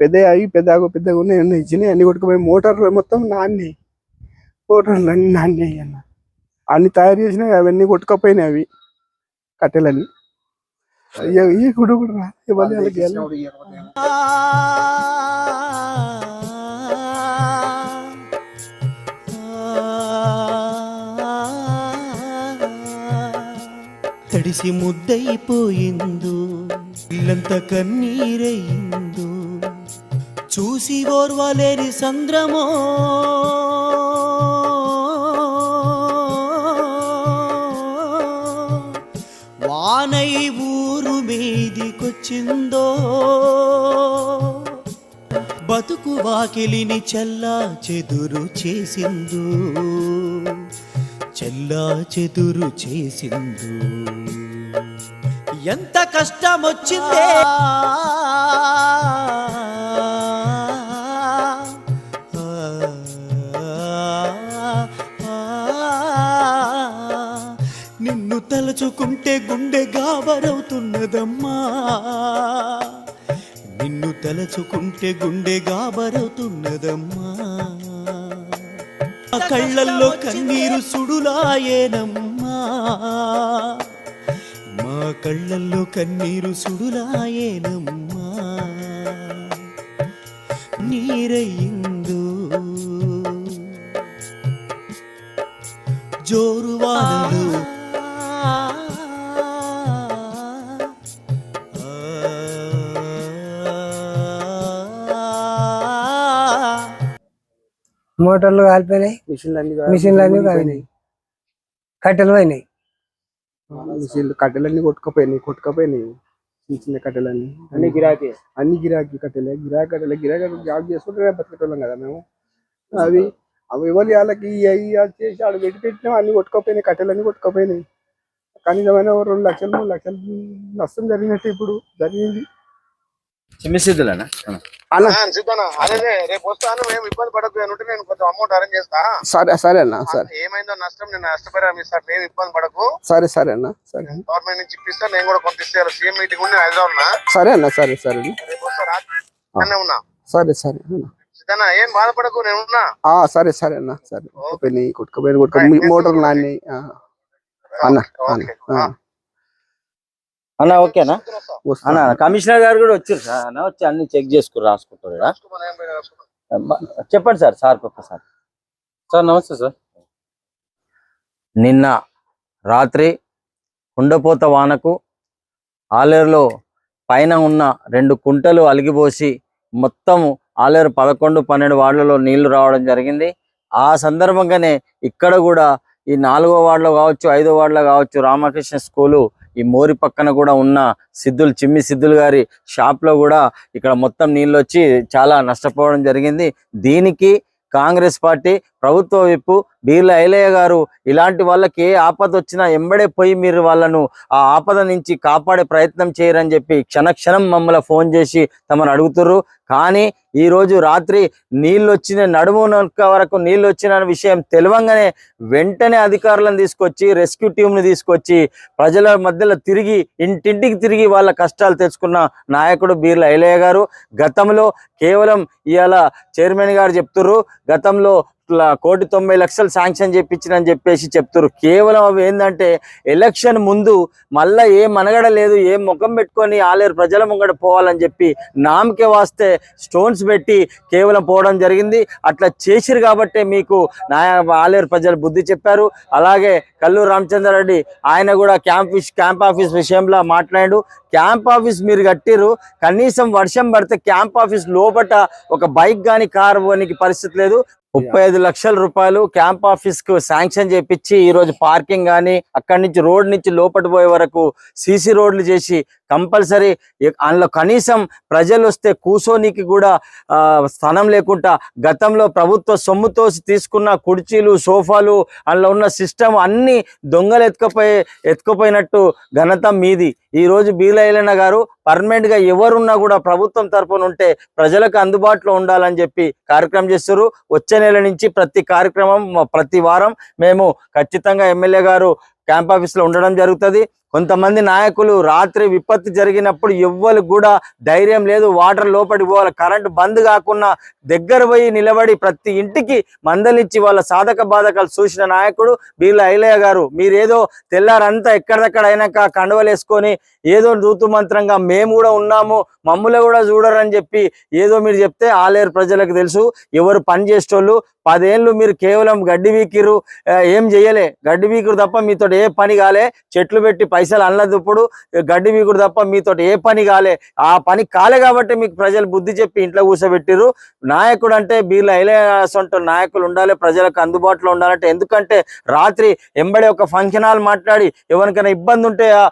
పెద్ద అవి పెద్దగా పెద్దగా ఉన్నాయి అన్నీ ఇచ్చినాయి అన్ని కొట్టుకుపోయి మోటార్లు మొత్తం నాన్ని. మోటార్లు అన్ని నాన్ని అన్న. అన్ని తయారు చేసినాయి అవన్నీ కొట్టుకపోయినాయి అవి కట్టెలన్నీ ఇక ఈ గుడి కూడా రా ఇవ్వాలి వాళ్ళకి ఇవ్వాలి. తడిసి ముద్దయిపోయిందు ఇల్లంత కన్నీరయిందు చూసి ఓర్వలేని సంద్రమో. వానై ఊరు మీదికొచ్చిందో. బతుకు వాకిలిని చల్లా చెదురు చేసిందు. చెల్లా చెదురు చేసిందు. ఎంత కష్టమొచ్చిందే. తలుచుకుంటే గుండె గాబరవుతున్నదమ్మా. నిన్ను తలచుకుంటే గుండె గాబరవుతున్నదమ్మా. ఆ కళ్ళల్లో కన్నీరు సుడులాయేనమ్మా. మా కళ్ళల్లో కన్నీరు సుడులాయేనమ్మా. నీరయ్యిందు మోటార్లు కాలిపోయినాయి. మిషన్లు అన్ని మిషన్లు అన్ని కాలినాయి కట్టెలు పోయినాయి. మిషన్లు కట్టెలన్నీ కొట్టుకపోయినాయి కొట్టుకపోయినాయి. చిన్న చిన్న కట్టెలన్నీ. అన్ని గిరాకీ. అన్ని గిరాకీ కట్టెలే. గిరాకీ కట్టెలే. గిరాకీ జాబ్ చేసుకుంటే బతికేటోళ్ళం కదా మేము. అవి అవి ఎవరి వాళ్ళకి అవి అది చేసి ఆడ పెట్టి పెట్టినా అన్ని కొట్టుకపోయినాయి కట్టెలన్నీ కొట్టుకపోయినాయి. కనీసమైన రెండు లక్షలు మూడు లక్షలు నష్టం జరిగినట్టు ఇప్పుడు జరిగింది. అన్న సిద్ధనా అదే రేపు వస్తాను మేము ఇబ్బంది పడకు నేను కొంచెం అమౌంట్ అరేంజ్ చేస్తా. సరే సరే అన్న సరే. ఏమైందో నష్టం నేను నష్టపరిహారం ఇస్తాను నేను ఇబ్బంది పడకు. సరే సరే అన్న సరే. అన్న. గవర్నమెంట్ నుంచి ఇప్పిస్తా నేను కూడా కొంత ఇస్తే సీఎం మీటింగ్ ఉంది హైదరాబాద్ ఉన్నా సరే అన్న సరే సరే. రేపు వస్తా రాత్రి అన్నే ఉన్నా. సరే సరే అన్న. సిద్ధనా ఏం బాధపడకు నేను ఉన్నా. ఆ, సరే సరే అన్న సరే. కొట్టుకుపోయి మోటార్లు నాన్ని ఆ. అన్న అన్న. అన్న ఓకేనా. అన్న కమిషనర్ గారు కూడా వచ్చారు సార్. అన్న వచ్చి అన్ని చెక్ చేసుకుని రాసుకుంటారు. చెప్పండి సార్ సార్ ఒక్కసారి సార్ నమస్తే సార్. నిన్న రాత్రి కుండపోత వానకు ఆలేరులో పైన ఉన్న రెండు కుంటలు అలిగిపోసి మొత్తం ఆలేరు పదకొండు పన్నెండు వార్డులలో నీళ్ళు రావడం జరిగింది. ఆ సందర్భంగానే ఇక్కడ కూడా ఈ నాలుగో వార్డులో కావచ్చు ఐదో వార్డులో కావచ్చు రామకృష్ణ స్కూలు ఈ మోరి పక్కన కూడా ఉన్న సిద్ధులు చిమ్మి సిద్ధులు గారి షాప్లో కూడా ఇక్కడ మొత్తం నీళ్ళు వచ్చి చాలా నష్టపోవడం జరిగింది. దీనికి కాంగ్రెస్ పార్టీ ప్రభుత్వ విప్పు బీర్ల ఐలయ్య గారు ఇలాంటి వాళ్ళకి ఏ ఆపద వచ్చినా ఎంబడే పోయి మీరు వాళ్ళను ఆ ఆపద నుంచి కాపాడే ప్రయత్నం చేయరని చెప్పి క్షణక్షణం మమ్మల్ని ఫోన్ చేసి తమను అడుగుతుర్రు. కానీ ఈ రోజు రాత్రి నీళ్ళు వచ్చిన నడుము నొక్క వరకు నీళ్ళు వచ్చిన విషయం తెలియంగానే వెంటనే అధికారులను తీసుకొచ్చి రెస్క్యూ టీంని తీసుకొచ్చి ప్రజల మధ్యలో తిరిగి ఇంటింటికి తిరిగి వాళ్ళ కష్టాలు తెచ్చుకున్న నాయకుడు బీర్ల ఐలయ్య గారు గతంలో కేవలం ఇవాళ చైర్మన్ గారు చెప్తుర్రు. గతంలో కోటి తొంభై లక్షలు శాంక్షన్ చేయించినని చెప్పేసి చెప్తారు కేవలం అవి ఏంటంటే ఎలక్షన్ ముందు మళ్ళా ఏ మనగడ లేదు ఏ ముఖం పెట్టుకొని ఆలేరు ప్రజల ముంగడ పోవాలని చెప్పి నామకే వాస్తే స్టోన్స్ పెట్టి కేవలం పోవడం జరిగింది. అట్లా చేసిరు కాబట్టే మీకు నా ఆలేరు ప్రజలు బుద్ధి చెప్పారు. అలాగే కల్లూరు రామచంద్రారెడ్డి ఆయన కూడా క్యాంప్ క్యాంప్ ఆఫీస్ విషయంలో మాట్లాడు క్యాంప్ ఆఫీస్ మీరు కట్టిరు కనీసం వర్షం పడితే క్యాంప్ ఆఫీస్ లోపట ఒక బైక్ కానీ కారు పరిస్థితి లేదు. ముప్పై ఐదు లక్షల రూపాయలు క్యాంప్ ఆఫీస్కు శాంక్షన్ చేపించి ఈ రోజు పార్కింగ్ కానీ అక్కడి నుంచి రోడ్ నుంచి లోపటి పోయే వరకు సీసీ రోడ్లు చేసి కంపల్సరీ అందులో కనీసం ప్రజలు వస్తే కూసోనికి కూడా ఆ, లేకుండా గతంలో ప్రభుత్వ సొమ్ముతో తీసుకున్న కుర్చీలు సోఫాలు అందులో ఉన్న సిస్టమ్ అన్ని దొంగలు ఎత్తుకపోయి ఎత్తుకుపోయినట్టు ఘనత మీది. ఈ రోజు బీలైలన్న గారు పర్మనెంట్గా ఎవరున్నా కూడా ప్రభుత్వం తరపున ఉంటే ప్రజలకు అందుబాటులో ఉండాలని చెప్పి కార్యక్రమం చేస్తారు వచ్చే నెల నుంచి ప్రతి కార్యక్రమం ప్రతి వారం మేము ఖచ్చితంగా ఎమ్మెల్యే గారు క్యాంప్ ఆఫీస్లో ఉండడం జరుగుతుంది. కొంతమంది నాయకులు రాత్రి విపత్తు జరిగినప్పుడు ఎవ్వరు కూడా ధైర్యం లేదు వాటర్ లోపలికి పోవాలి కరెంట్ బంద్ కాకుండా దగ్గర పోయి నిలబడి ప్రతి ఇంటికి మందలిచ్చి వాళ్ళ సాధక బాధకాలు చూసిన నాయకుడు బీర్ల ఐలయ్య గారు. మీరేదో తెల్లారంతా ఎక్కడెక్కడ అయినాక కండువలు వేసుకొని ఏదో ఋతు మంత్రంగా మేము కూడా ఉన్నాము మమ్మల్ని కూడా చూడరని చెప్పి ఏదో మీరు చెప్తే ఆలేరు ప్రజలకు తెలుసు. ఎవరు పని చేసేటోళ్ళు పదేళ్ళు మీరు కేవలం గడ్డి వీకిరు ఏం చేయలే గడ్డి వీకిరు తప్ప మీతో ఏ పని కాలే. చెట్లు పెట్టి పైసలు అన్నదిప్పుడు గడ్డి మీకు తప్ప మీతో ఏ పని కాలే. ఆ పని కాలే కాబట్టి మీకు ప్రజలు బుద్ధి చెప్పి ఇంట్లో కూర్చోబెట్టిరు నాయకుడు అంటే వీళ్ళు ఐలసొంట నాయకులు ఉండాలి ప్రజలకు అందుబాటులో ఉండాలంటే. ఎందుకంటే రాత్రి ఎంబడే ఒక ఫంక్షన్ హాల్ మాట్లాడి ఎవరికైనా ఇబ్బంది ఉంటే ఆ,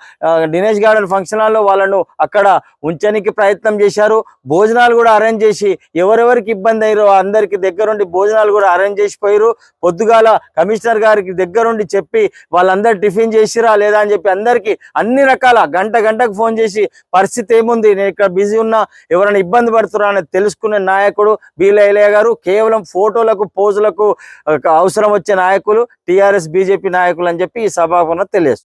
దినేష్ గార్డెన్ ఫంక్షన్ హాల్లో వాళ్ళను అక్కడ ఉంచడానికి ప్రయత్నం చేశారు. భోజనాలు కూడా అరేంజ్ చేసి ఎవరెవరికి ఇబ్బంది అయ్యారో అందరికి దగ్గరుండి భోజనాలు కూడా అరేంజ్ చేసిపోయారు పొద్దుగాల కమిషనర్ గారికి దగ్గరుండి చెప్పి వాళ్ళందరూ టిఫిన్ చేసిరా లేదా అని చెప్పి అందరికి అన్ని రకాల గంట గంటకు ఫోన్ చేసి పరిస్థితి ఏముంది? నేను ఇక్కడ బిజీ ఉన్నా ఎవరైనా ఇబ్బంది పడుతున్నా అని తెలుసుకునే నాయకుడు బీలైలయ్య గారు. కేవలం ఫోటోలకు పోజులకు అవసరం వచ్చే నాయకులు టిఆర్ఎస్ బీజేపీ నాయకులు అని చెప్పి ఈ సభాపన తెలియదు